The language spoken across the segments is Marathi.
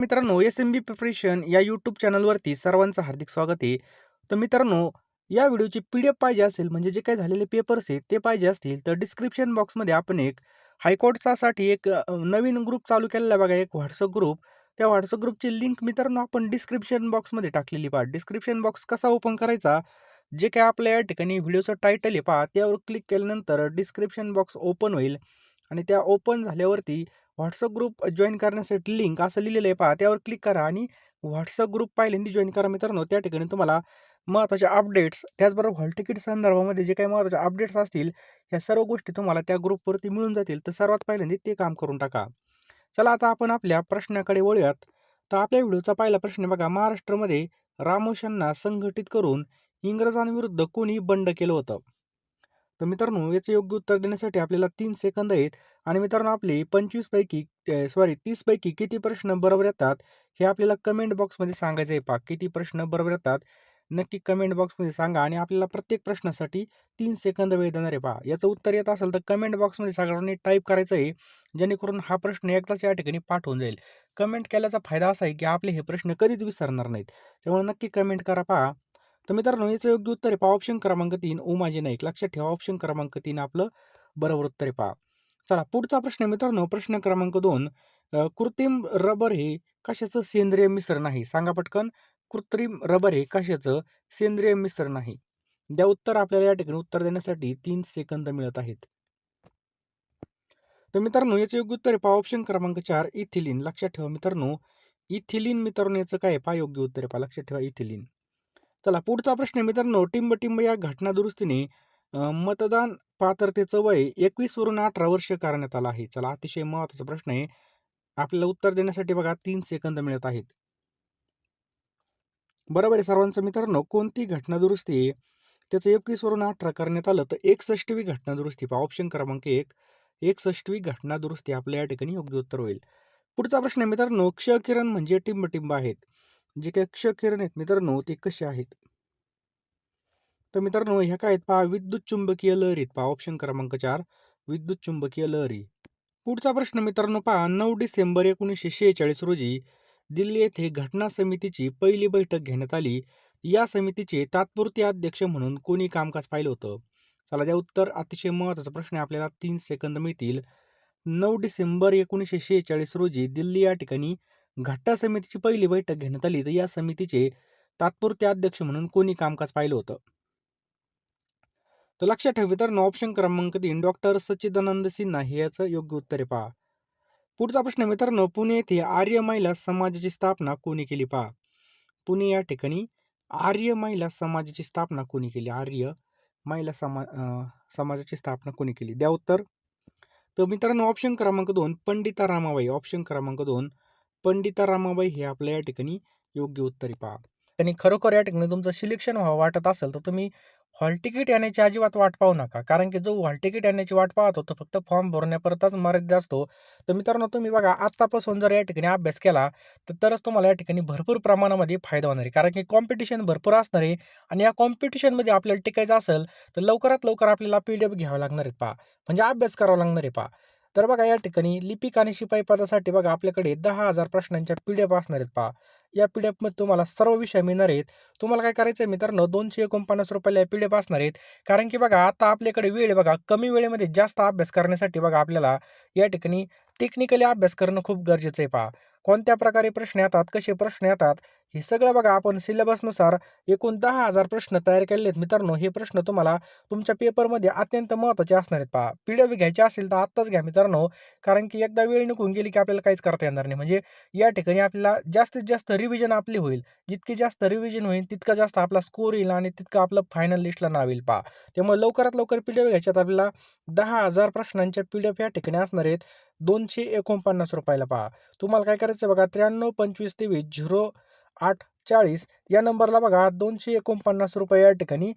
मित्रांनो एस एम बी प्रिपरेशन या यूट्यूब चॅनलवरती सर्वांचं हार्दिक स्वागत आहे. तर मित्रांनो या व्हिडिओची पी डी एफ पाहिजे असेल म्हणजे जे काही झालेले पेपर्स आहेत ते पाहिजे असतील तर डिस्क्रिप्शन बॉक्समध्ये आपण एक हायकोर्टचासाठी एक नवीन ग्रुप चालू केलेला आहे बघा एक व्हॉट्सअप ग्रुप त्या व्हॉट्सअप ग्रुपची लिंक मित्रांनो आपण डिस्क्रिप्शन बॉक्समध्ये टाकलेली पहा. डिस्क्रिप्शन बॉक्स कसा ओपन करायचा? जे काय आपल्या या ठिकाणी व्हिडिओचं टायटल आहे पहा त्यावर क्लिक केल्यानंतर डिस्क्रिप्शन बॉक्स ओपन होईल. आणि त्या ओपन झाल्यावरती व्हॉट्सअप ग्रुप जॉईन करण्यासाठी लिंक असं लिहिलेलं आहे पहा. त्यावर क्लिक करा आणि व्हॉट्सअप ग्रुप पहिल्यांदा जॉईन करा मित्रांनो. त्या ठिकाणी तुम्हाला महत्त्वाचे अपडेट्स त्याचबरोबर हॉल तिकीट संदर्भामध्ये जे काही महत्त्वाचे अपडेट्स असतील ह्या सर्व गोष्टी तुम्हाला त्या ग्रुपवरती मिळून जातील. तर सर्वात पहिल्यांदा ते काम करून टाका. चला आता आपण आपल्या प्रश्नाकडे वळूयात. तर आपल्या व्हिडिओचा पहिला प्रश्न बघा. महाराष्ट्रामध्ये रामोशांना संघटित करून इंग्रजांविरुद्ध कोणी बंड केलं होतं? तर मित्रांनो याचे योग्य उत्तर देण्यासाठी आपल्याला तीन सेकंद आहेत. आणि मित्रांनो आपले पंचवीस पैकी सॉरी तीस पैकी किती प्रश्न बरोबर येतात हे आपल्याला कमेंट बॉक्समध्ये सांगायचं आहे पा किती प्रश्न बरोबर येतात नक्की कमेंट बॉक्समध्ये सांगा. आणि आपल्याला प्रत्येक प्रश्नासाठी तीन सेकंद वेळ देणार आहे पहा. याचं उत्तर येत असेल तर कमेंट बॉक्समध्ये सगळ्यांनी टाईप करायचं आहे जेणेकरून हा प्रश्न एकदाच या ठिकाणी पाठवून जाईल. कमेंट केल्याचा फायदा असा आहे की आपले हे प्रश्न कधीच विसरणार नाहीत. त्यामुळे नक्की कमेंट करा पहा. तर मित्रांनो याचं योग्य उत्तर आहे. पहा ऑप्शन क्रमांक तीन उमाजी नाईक. लक्षात ठेवा ऑप्शन क्रमांक तीन आपलं बरोबर उत्तर आहे. पहा. चला पुढचा प्रश्न मित्रांनो. प्रश्न क्रमांक दोन कृत्रिम रबर हे कशाचं सेंद्रिय मिश्रण आहे? सांगा पटकन. कृत्रिम रबर हे कशाचं सेंद्रिय मिश्रण आहे? द्या उत्तर आपल्याला या ठिकाणी. उत्तर देण्यासाठी तीन सेकंद मिळत आहेत. तर मित्रांनो याचं योग्य उत्तर आहे. पहा ऑप्शन क्रमांक चार इथिलिन. लक्षात ठेवा मित्रांनो. इथिलिन मित्रांनो याचं काय पहा योग्य उत्तर आहे. पहा लक्षात ठेवा इथिलिन. चला पुढचा प्रश्न आहे मित्रांनो. टिंब टिंब या घटना दुरुस्तीने मतदान पात्रतेचं वय एकवीस वरून अठरा वर्ष करण्यात आलं आहे. चला अतिशय महत्त्वाचा प्रश्न आहे. आपल्याला उत्तर देण्यासाठी बघा तीन सेकंद मिळत आहेत. बरोबर आहे सर्वांचं मित्रांनो कोणती घटना दुरुस्ती त्याचं एकवीस वरून अठरा करण्यात आलं तर एकसष्टवी घटना दुरुस्ती पहा. ऑप्शन क्रमांक एक एकसष्टवी घटना दुरुस्ती आपल्या या ठिकाणी योग्य उत्तर होईल. पुढचा प्रश्न आहे मित्रांनो क्षकिरण म्हणजे टिंब टिंब आहेत. जे काही क्षकिरण आहेत मित्रांनो ते कसे आहेत? तर मित्रांनो ह्या काय आहेत पहा विद्युत चुंबकीय लहरीत पहा ऑप्शन क्रमांक चार विद्युत चुंबकीय लहरी. पुढचा प्रश्न मित्रांनो पहा नऊ डिसेंबर एकोणीसशे शेहेचाळीस रोजी दिल्ली येथे घटना समितीची पहिली बैठक घेण्यात आली. या समितीचे तात्पुरते अध्यक्ष म्हणून कोणी कामकाज पाहिलं होतं? चला द्या उत्तर अतिशय महत्त्वाचा प्रश्न आहे आपल्याला तीन सेकंद मिळतील. नऊ डिसेंबर एकोणीसशे शेहेचाळीस रोजी दिल्ली या ठिकाणी घटना समितीची पहिली बैठक घेण्यात आली. तर या समितीचे तात्पुरते अध्यक्ष म्हणून कोणी कामकाज पाहिलं होतं? तर लक्षात ठेवा तर ऑप्शन क्रमांक तीन डॉक्टर सच्चिदानंद सिन्हा हे याचं योग्य उत्तर पहा. पुढचा प्रश्न मित्रांनो पुणे येथे आर्य महिला समाजाची स्थापना कोणी केली पहा? पुणे या ठिकाणी आर्य महिला समाजाची स्थापना कोणी केली? आर्य महिला समा अं, समाजाची स्थापना कोणी केली? द्या उत्तर. तर मित्रांनो ऑप्शन क्रमांक दोन पंडिता रामाबाई. ऑप्शन क्रमांक दोन पंडिता रामाबाई हे आपल्या या ठिकाणी योग्य उत्तर पहा. आणि खरोखर या ठिकाणी तुमचं सिलेक्शन व्हावं वाटत असेल तर तुम्ही हॉल तिकीट येण्याची अजिबात वाट पाहू नका. कारण की जो हॉल तिकीट येण्याची वाट पाहतो तो फक्त फॉर्म भरण्यापुरताच मर्यादित असतो. तर मित्रांनो तुम्ही बघा आत्तापासून जर या ठिकाणी अभ्यास केला तर तरच तुम्हाला या ठिकाणी भरपूर प्रमाणामध्ये फायदा होणार आहे. कारण की कॉम्पिटिशन भरपूर असणार आहे आणि या कॉम्पिटिशनमध्ये आपल्याला टिकायचं असेल तर लवकरात लवकर आपल्याला पी डी एफ घ्यावं लागणार आहेत पहा. म्हणजे अभ्यास करावा लागणार आहे पहा. तर बघा या ठिकाणी लिपिक आणि शिपाई पदासाठी बघा आपल्याकडे दहा हजार प्रश्नांच्या पी डी एफ असणार आहेत पहा. या पी डी एफमध्ये तुम्हाला सर्व विषय मिळणार आहेत. तुम्हाला काय करायचं आहे मित्रांनो दोनशे एकोणपन्नास रुपयाला पी डी एफ असणार आहेत. कारण की बघा आता आपल्याकडे वेळ बघा कमी वेळेमध्ये जास्त अभ्यास करण्यासाठी बघा आपल्याला या ठिकाणी टेक्निकली अभ्यास करणं खूप गरजेचं आहे पहा. कोणत्या प्रकारे प्रश्न येतात कसे प्रश्न येतात हे सगळं बघा आपण सिलेबसनुसार एकूण दहा हजार प्रश्न तयार केलेले आहेत मित्रांनो. हे प्रश्न तुम्हाला तुमच्या पेपरमध्ये अत्यंत महत्त्वाचे असणार आहेत पहा. पी डी एफ घ्यायचे असेल तर आत्ताच घ्या मित्रांनो. कारण की एकदा वेळ निघून गेली की आपल्याला काहीच करता येणार नाही. म्हणजे या ठिकाणी आपल्याला जास्तीत जास्त रिव्हिजन आपली होईल. जितकी जास्त रिव्हिजन होईल तितका जास्त आपला स्कोर येईल आणि तितकं आपलं फायनल लिस्टला नाव येईल पहा. त्यामुळे लवकरात लवकर पी डी एफ घ्यायच्यात आपल्याला दहा हजार प्रश्नांच्या पी डी एफ या ठिकाणी असणार आहेत. दोनशे एकोणपन्नास रुपयाला पहा. तुम्हाला काय करायचं बघा त्र्याण्णव पंचवीस तेवीस झिरो आठ चाळीस या नंबरला बघा दोनशे एकोणपन्नास रुपये या ठिकाणी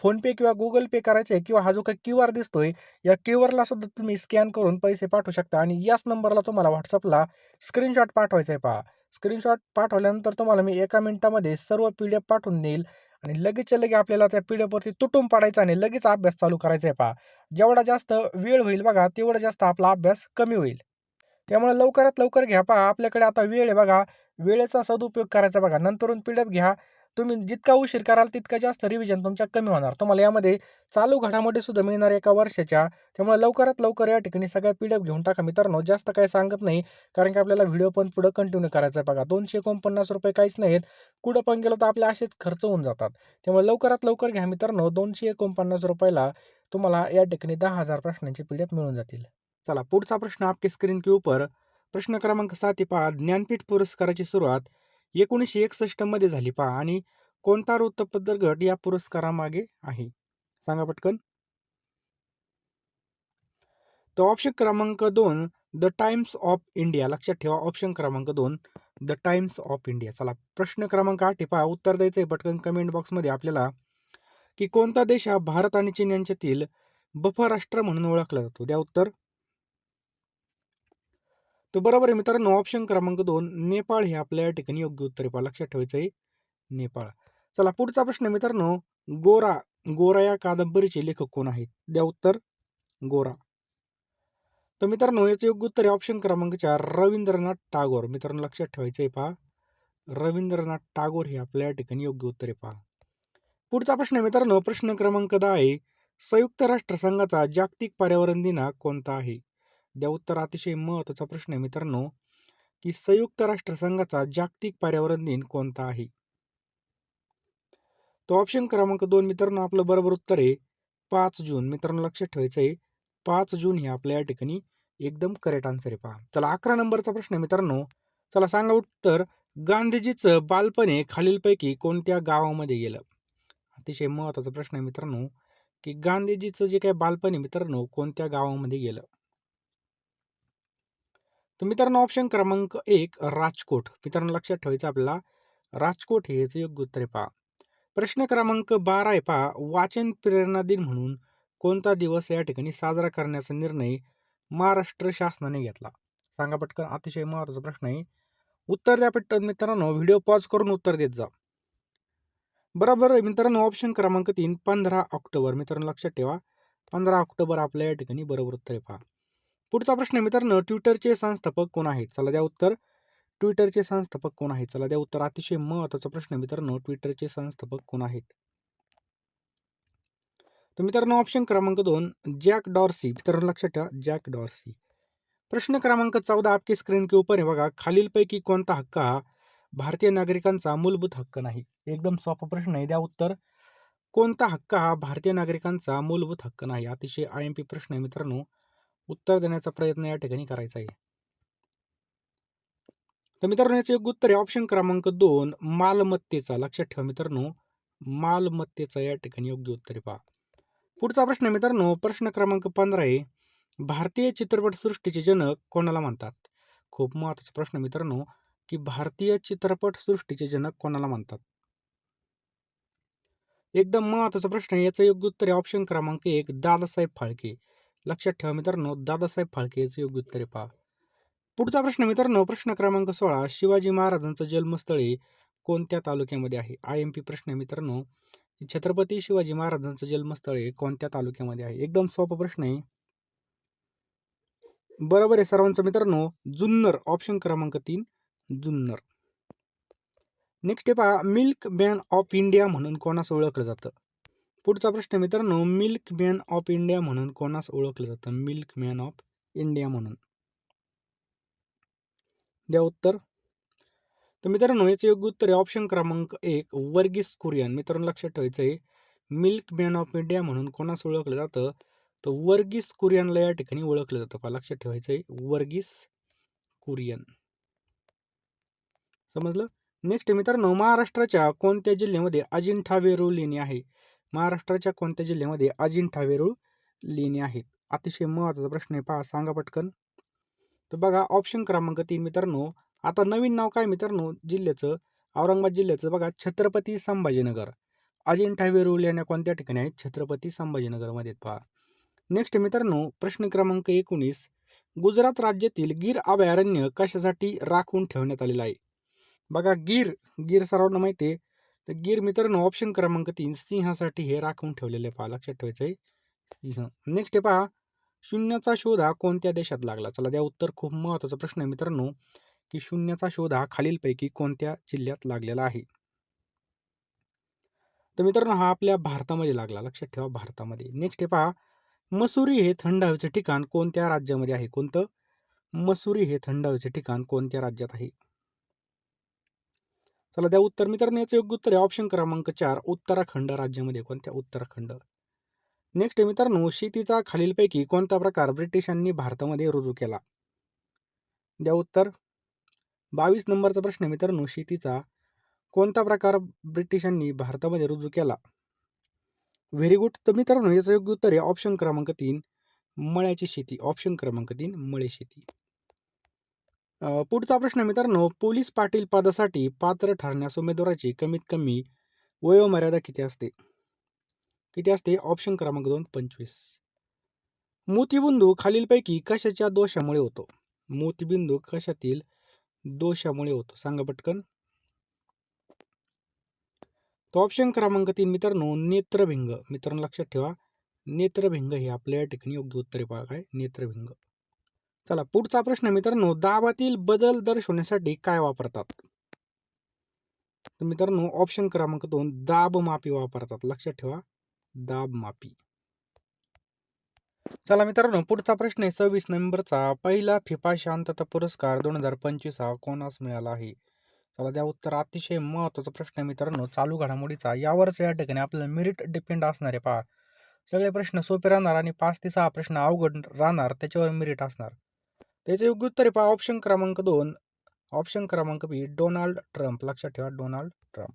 फोनपे किंवा गुगल पे करायचे आहे किंवा हा जो काही क्यू आर दिसतोय या क्यू आरला सुद्धा तुम्ही स्कॅन करून पैसे पाठवू शकता आणि याच नंबरला तुम्हाला व्हॉट्सअपला स्क्रीनशॉट पाठवायचा आहे पहा. स्क्रीनशॉट पाठवल्यानंतर तुम्हाला मी एका मिनिटामध्ये सर्व पी डी एफ पाठवून देईल आणि लगेचच्या लगे आपल्याला त्या पी डी एफवरती तुटून पाडायचा आणि लगेच अभ्यास चालू करायचा आहे पहा. जेवढा जास्त वेळ होईल बघा तेवढा जास्त आपला अभ्यास कमी होईल. त्यामुळे लवकरात लवकर घ्या. पहा आपल्याकडे आता वेळ आहे बघा. वेळेचा सदुपयोग करायचा बघा. नंतरून पीडीएफ घ्या. तुम्ही जितका उशीर कराल तितका जास्त रिव्हिजन तुमच्या कमी होणार. तुम्हाला यामध्ये चालू घडामोडी सुद्धा मिळणार एका वर्षाच्या. त्यामुळे लवकरात लवकर या ठिकाणी सगळ्या पीडीएफ घेऊन टाका. मित्रांनो जास्त काही सांगत नाही. कारण की आपल्याला व्हिडिओ पण पुढं कंटिन्यू करायचा आहे बघा. दोनशे एकोणपन्नास रुपये काहीच नाहीत कुठं पण गेलो तर आपले असेच खर्च होऊन जातात. त्यामुळे लवकरात लवकर घ्या मित्रांनो. दोनशे एकोणपन्नास रुपयाला तुम्हाला या ठिकाणी दहा हजार प्रश्नांची पीडीएफ मिळून जातील. चला पुढचा प्रश्न आपके स्क्रीन के ऊपर. प्रश्न क्रमांक सात पहा. ज्ञानपीठ पुरस्काराची सुरुवात एकोणीसशे एकसष्टमध्ये झाली पहा आणि कोणता वृत्तपत्र गट या पुरस्कारामागे आहे? सांगा पटकन. तर ऑप्शन क्रमांक दोन द टाइम्स ऑफ इंडिया. लक्षात ठेवा ऑप्शन क्रमांक दोन द टाइम्स ऑफ इंडिया. चला प्रश्न क्रमांक आठ पहा. उत्तर द्यायचंय पटकन कमेंट बॉक्समध्ये आपल्याला की कोणता देश हा भारत आणि चीन यांच्यातील बफर राष्ट्र म्हणून ओळखला जातो? द्या उत्तर. तर बरोबर आहे मित्रांनो ऑप्शन क्रमांक दोन नेपाळ हे आपल्या ठिकाणी योग्य उत्तर आहे पहा. लक्षात ठेवायचं आहे नेपाळ. चला पुढचा प्रश्न मित्रांनो गोरा गोरा या कादंबरीचे लेखक कोण आहेत? द्या उत्तर गोरा. तर मित्रांनो याचं योग्य उत्तर आहे ऑप्शन क्रमांक चार रवींद्रनाथ टागोर. मित्रांनो लक्षात ठेवायचं आहे पहा. रवींद्रनाथ टागोर हे आपल्या या ठिकाणी योग्य उत्तर आहे पहा. पुढचा प्रश्न आहे मित्रांनो प्रश्न क्रमांक दहा आहे संयुक्त राष्ट्रसंघाचा जागतिक पर्यावरण दिना कोणता आहे? द्या उत्तर अतिशय महत्त्वाचा प्रश्न आहे मित्रांनो की संयुक्त राष्ट्रसंघाचा जागतिक पर्यावरण दिन कोणता आहे? तो ऑप्शन क्रमांक दोन मित्रांनो आपलं बरोबर उत्तर आहे पाच जून. मित्रांनो लक्षात ठेवायचं आहे पाच जून हे आपल्या या ठिकाणी एकदम करेक्ट आन्सर आहे पहा. चला अकरा नंबरचा प्रश्न आहे मित्रांनो. चला सांगा उत्तर. गांधीजीचं बालपणे खालीलपैकी कोणत्या गावामध्ये गेलं? अतिशय महत्त्वाचा प्रश्न आहे मित्रांनो की गांधीजीचं जे काही बालपण आहे मित्रांनो कोणत्या गावामध्ये गेलं? तर मित्रांनो ऑप्शन क्रमांक एक राजकोट. मित्रांनो लक्षात ठेवायचं आपल्याला. राजकोट हे याचं योग्य उत्तर आहे पहा. प्रश्न क्रमांक बारा आहे पहा. वाचन प्रेरणा दिन म्हणून कोणता दिवस या ठिकाणी साजरा करण्याचा निर्णय महाराष्ट्र शासनाने घेतला? सांगा पटकन. अतिशय महत्त्वाचा प्रश्न आहे. उत्तर द्या पटकन मित्रांनो. व्हिडिओ पॉज करून उत्तर देत जा. बरोबर मित्रांनो ऑप्शन क्रमांक तीन पंधरा ऑक्टोबर. मित्रांनो लक्षात ठेवा. पंधरा ऑक्टोबर आपल्या या ठिकाणी बरोबर उत्तर आहे पहा. पुढचा प्रश्न आहे मित्रांनो ट्विटरचे संस्थापक कोण आहेत? चला द्या उत्तर. ट्विटरचे संस्थापक कोण आहेत? चला द्या उत्तर. अतिशय महत्त्वाचा प्रश्न मित्रांनो ट्विटरचे संस्थापक कोण आहेत? तर मित्रांनो ऑप्शन क्रमांक दोन जॅक डॉर्सी मित्रांनो लक्षात ठेवा जॅक डॉर्सी प्रश्न क्रमांक चौदा आपके स्क्रीन के ऊपर आहे बघा खालीलपैकी कोणता हक्क हा भारतीय नागरिकांचा मूलभूत हक्क नाही? एकदम सोपा प्रश्न आहे द्या उत्तर. कोणता हक्क हा भारतीय नागरिकांचा मूलभूत हक्क नाही? अतिशय आय एम पी प्रश्न आहे मित्रांनो. उत्तर देण्याचा प्रयत्न या ठिकाणी करायचा आहे. तर मित्रांनो याचं योग्य उत्तर आहे. ऑप्शन क्रमांक दोन मालमत्तेचा. लक्षात ठेवा मित्रांनो मालमत्तेचा या ठिकाणी योग्य उत्तर आहे पहा. पुढचा प्रश्न आहे मित्रांनो प्रश्न क्रमांक पंधरा आहे. भारतीय चित्रपटसृष्टीचे जनक कोणाला म्हणतात? खूप महत्त्वाचा प्रश्न मित्रांनो की भारतीय चित्रपट सृष्टीचे जनक कोणाला म्हणतात? एकदम महत्त्वाचा प्रश्न आहे. याचं योग्य उत्तर आहे. ऑप्शन क्रमांक एक दादासाहेब फाळके. लक्षात ठेवा मित्रांनो दादासाहेब फाळके याचं योग्य उत्तर पहा. पुढचा प्रश्न मित्रांनो प्रश्न क्रमांक सोळा शिवाजी महाराजांचं जन्मस्थळी कोणत्या तालुक्यामध्ये आहे? आय एम पी प्रश्न मित्रांनो. छत्रपती शिवाजी महाराजांचं जन्मस्थळ कोणत्या तालुक्यामध्ये आहे? एकदम सोपा प्रश्न आहे. बरोबर आहे सर्वांचं मित्रांनो जुन्नर ऑप्शन क्रमांक तीन जुन्नर. नेक्स्ट आहे पहा मिल्क मॅन ऑफ इंडिया म्हणून कोणास ओळखलं जातं? पुढचा प्रश्न मित्रांनो मिल्क मॅन ऑफ इंडिया म्हणून कोणास ओळखलं जातं? मिल्क मॅन ऑफ इंडिया म्हणून. द्या उत्तर. तर मित्रांनो याचं योग्य उत्तर आहे ऑप्शन क्रमांक एक वर्गीस कुरियन. मित्रांनो लक्षात ठेवायचं आहे मिल्क मॅन ऑफ इंडिया म्हणून कोणास ओळखलं जातं? तर वर्गीस कुरियनला या ठिकाणी ओळखलं जातं. पहा लक्षात ठेवायचं आहे वर्गीस कुरियन. समजलं? नेक्स्ट मित्रांनो महाराष्ट्राच्या कोणत्या जिल्ह्यामध्ये अजिंठा वेरूळ लेणी आहे? महाराष्ट्राच्या कोणत्या जिल्ह्यामध्ये अजिंठा वेरूळ लेणी आहेत? अतिशय महत्त्वाचा प्रश्न आहे. पहा सांगा पटकन. तर बघा ऑप्शन क्रमांक तीन मित्रांनो. आता नवीन नाव काय मित्रांनो? जिल्ह्याचं औरंगाबाद जिल्ह्याचं. बघा छत्रपती संभाजीनगर. अजिंठा वेरूळ लेण्या कोणत्या ठिकाणी आहेत? छत्रपती संभाजीनगरमध्ये पहा. नेक्स्ट मित्रांनो प्रश्न क्रमांक एकोणीस. गुजरात राज्यातील गीर अभयारण्य कशासाठी राखून ठेवण्यात आलेलं आहे? बघा गीर गीर सर्वांना माहिती आहे. तर गीर मित्रांनो ऑप्शन क्रमांक तीन सिंहासाठी हे राखून ठेवलेले पहा लक्षात ठेवायचं आहे सिंह नेक्स्ट आहे पहा शून्याचा शोध हा कोणत्या देशात लागला? चला द्या उत्तर खूप महत्त्वाचा प्रश्न आहे मित्रांनो की शून्याचा शोध हा खालीलपैकी कोणत्या जिल्ह्यात लागलेला आहे? तर मित्रांनो हा आपल्या भारतामध्ये लागला लक्षात ठेवा भारतामध्ये. नेक्स्ट आहे पहा मसुरी हे थंड हवेचे ठिकाण कोणत्या राज्यामध्ये आहे? कोणतं? मसुरी हे थंड हवेचे ठिकाण कोणत्या राज्यात आहे? चला द्या उत्तर. मित्रांनो याचं योग्य उत्तर आहे. ऑप्शन क्रमांक चार उत्तराखंड राज्यामध्ये कोणत्या उत्तराखंड? नेक्स्ट आहे मित्रांनो शेतीचा खालीलपैकी कोणता प्रकार ब्रिटिशांनी भारतामध्ये रुजू केला? द्या उत्तर. बावीस नंबरचा प्रश्न आहे मित्रांनो शेतीचा कोणता प्रकार ब्रिटिशांनी भारतामध्ये रुजू केला? व्हेरी गुड तर मित्रांनो याचं योग्य उत्तर आहे. ऑप्शन क्रमांक तीन मळ्याची शेती. ऑप्शन क्रमांक तीन मळे शेती. पुढचा प्रश्न मित्रांनो पोलीस पाटील पदासाठी पात्र ठरण्यास उमेदवाराची कमीत कमी वयोमर्यादा किती असते? किती असते? ऑप्शन क्रमांक दोन पंचवीस. मोतीबिंदू खालीलपैकी कशाच्या दोषामुळे होतो? मोतीबिंदू कशातील दोषामुळे होतो? सांगा पटकन. तो ऑप्शन क्रमांक तीन मित्रांनो नेत्रभिंग. मित्रांनो लक्षात ठेवा नेत्रभिंग हे आपल्या या ठिकाणी योग्य उत्तरे भाग आहे नेत्रभिंग. चला पुढचा प्रश्न मित्रांनो दाबातील बदल दर्शवण्यासाठी काय वापरतात? तर मित्रांनो ऑप्शन क्रमांक दोन दाब मापी वापरतात. लक्षात ठेवा दाब मापी. चला मित्रांनो पुढचा प्रश्न आहे सव्वीस नोव्हेंबरचा पहिला फिफा शांतता पुरस्कार दोन हजार पंचवीस हा कोणास मिळाला आहे? चला त्या उत्तर. अतिशय महत्त्वाचा प्रश्न आहे मित्रांनो चालू घडामोडीचा. यावरच या ठिकाणी आपलं मेरिट डिपेंड असणार आहे पहा. सगळे प्रश्न सोपे राहणार आणि पाच ते सहा प्रश्न अवघड राहणार त्याच्यावर मेरिट असणार. त्याचे योग्य उत्तर आहे पहा ऑप्शन क्रमांक दोन. ऑप्शन क्रमांक बी डोनाल्ड ट्रम्प लक्षात ठेवा डोनाल्ड ट्रम्प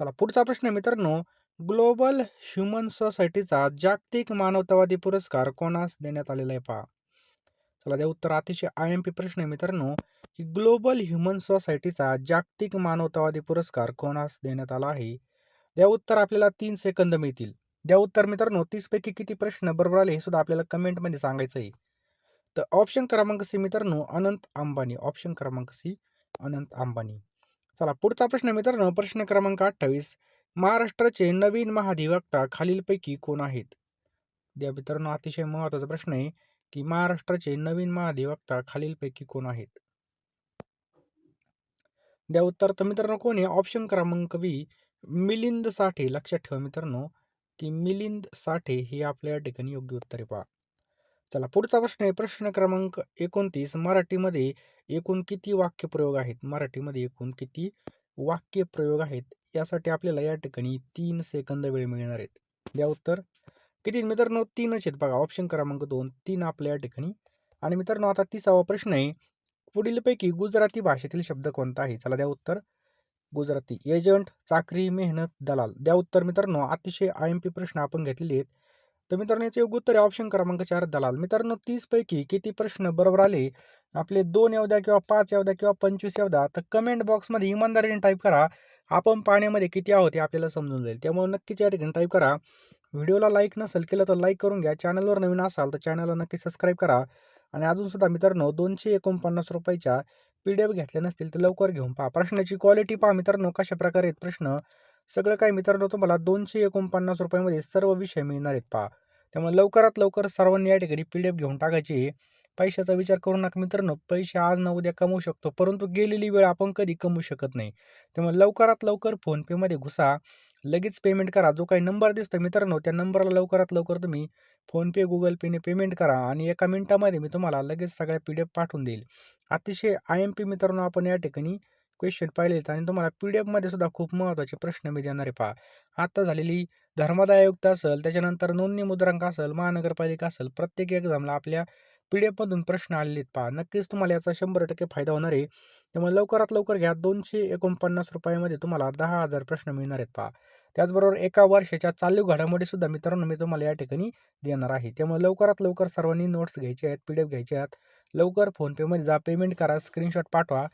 चला पुढचा प्रश्न आहे मित्रांनो. ग्लोबल ह्युमन सोसायटीचा जागतिक मानवतावादी पुरस्कार कोणास देण्यात आलेला आहे पहा? चला त्या उत्तर. अतिशय आय एम पी प्रश्न आहे मित्रांनो की ग्लोबल ह्युमन सोसायटीचा जागतिक मानवतावादी पुरस्कार कोणास देण्यात आला आहे? द्या उत्तर आपल्याला तीन सेकंद मिळतील. द्या उत्तर मित्रांनो तीसपैकी किती प्रश्न बरोबर आले हे सुद्धा आपल्याला कमेंटमध्ये सांगायचं आहे. तर ऑप्शन क्रमांक सी मित्रांनो अनंत अंबानी. ऑप्शन क्रमांक सी अनंत अंबानी. चला पुढचा प्रश्न मित्रांनो प्रश्न क्रमांक अठ्ठावीस. महाराष्ट्राचे नवीन महाधिवक्ता खालीलपैकी कोण आहेत? द्या मित्रांनो अतिशय महत्त्वाचा प्रश्न आहे की महाराष्ट्राचे नवीन महाधिवक्ता खालीलपैकी कोण आहेत? द्या उत्तर तर मित्रांनो कोण आहे? ऑप्शन क्रमांक बी मिलिंद साठे. लक्षात ठेवा मित्रांनो की मिलिंद साठे हे आपल्या या ठिकाणी योग्य उत्तर आहे पहा. चला पुढचा प्रश्न आहे. प्रश्न क्रमांक एकोणतीस. मराठीमध्ये एकूण किती वाक्यप्रयोग आहेत? मराठीमध्ये एकूण किती वाक्यप्रयोग आहेत? यासाठी आपल्याला या ठिकाणी तीन सेकंद वेळ मिळणार आहेत. द्या उत्तर. किती मित्रांनो? तीनच आहेत बघा. ऑप्शन क्रमांक दोन. तीन आपल्या या ठिकाणी. आणि मित्रांनो आता तिसावा प्रश्न आहे. पुढीलपैकी गुजराती भाषेतील शब्द कोणता आहे? चला द्या उत्तर. गुजराती. एजंट चाकरी मेहनत दलाल. द्या उत्तर मित्रांनो. अतिशय आय एम पी प्रश्न आपण घेतलेले आहेत. तर मित्रांनो याचे योग्य उत्तर आहे ऑप्शन क्रमांक चार दलाल. मित्रांनो तीस पैकी किती प्रश्न बरोबर आले? आपले दोन एवद्या किंवा पाच एवद्या किंवा पंचवीस येऊ तर कमेंट बॉक्समध्ये इमानदारीने टाईप करा. आपण पाण्यामध्ये किती आहोत हे आपल्याला समजून जाईल. त्यामुळे नक्कीच या ठिकाणी टाईप करा. व्हिडिओला लाईक नसेल केलं तर लाईक करून घ्या. चॅनलवर नवीन असाल तर चॅनलला नक्की सबस्क्राईब करा. आणि अजूनसुद्धा मित्रांनो दोनशे एकोणपन्नास रुपयाच्या पी डी एफ घेतल्या नसतील तर लवकर घेऊन पहा. प्रश्नाची क्वालिटी पहा मित्रांनो कशा प्रकारे आहेत प्रश्न. सगळं काही मित्रांनो तुम्हाला दोनशे एकोणपन्नास रुपयामध्ये सर्व विषय मिळणार आहेत. पहा. त्यामुळे लवकरात लवकर सर्वांनी या ठिकाणी पी डी एफ घेऊन टाकायची पैशाचा विचार करू नका मित्रांनो. पैसे आज न उद्या कमवू शकतो. परंतु गेलेली वेळ आपण कधी कमवू शकत नाही. त्यामुळे लवकरात लवकर फोनपेमध्ये घुसा. लगेच पेमेंट करा. जो काही नंबर दिसतो मित्रांनो त्या नंबरला लवकरात लवकर तुम्ही फोनपे गुगल पेने पेमेंट करा आणि एका मिनिटामध्ये मी तुम्हाला लगेच सगळ्या पी डी एफ पाठवून देईल. अतिशय आय एम पी मित्रांनो आपण या ठिकाणी क्वेश्चन पाहिले आहेत आणि तुम्हाला पी डी एफमध्ये सुद्धा खूप महत्त्वाचे प्रश्न मी देणार आहे पहा. आत्ता झालेली धर्मादाय आयुक्त असेल त्याच्यानंतर नोंदणी मुद्रांक असेल महानगरपालिका असेल प्रत्येक एक्झामला आपल्या पी डी एफमधून प्रश्न आलेले आहेत पहा. नक्कीच तुम्हाला याचा शंभर टक्के फायदा होणार आहे. त्यामुळे लवकरात लवकर घ्या. दोनशे एकोणपन्नास रुपयामध्ये तुम्हाला दहा हजार प्रश्न मिळणार आहेत पहा. त्याचबरोबर एका वर्षाच्या चालू घडामोडी सुद्धा मित्रांनो मी तुम्हाला या ठिकाणी देणार आहे. त्यामुळे लवकरात लवकर सर्वांनी नोट्स घ्यायचे आहेत पी डी एफ घ्यायचे आहेत. लवकर फोनपेमध्ये जा. पेमेंट करा. स्क्रीनशॉट पाठवा.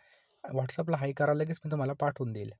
व्हॉट्सअपला हाय करा लगेच मी तुम्हाला पाठवून देईल.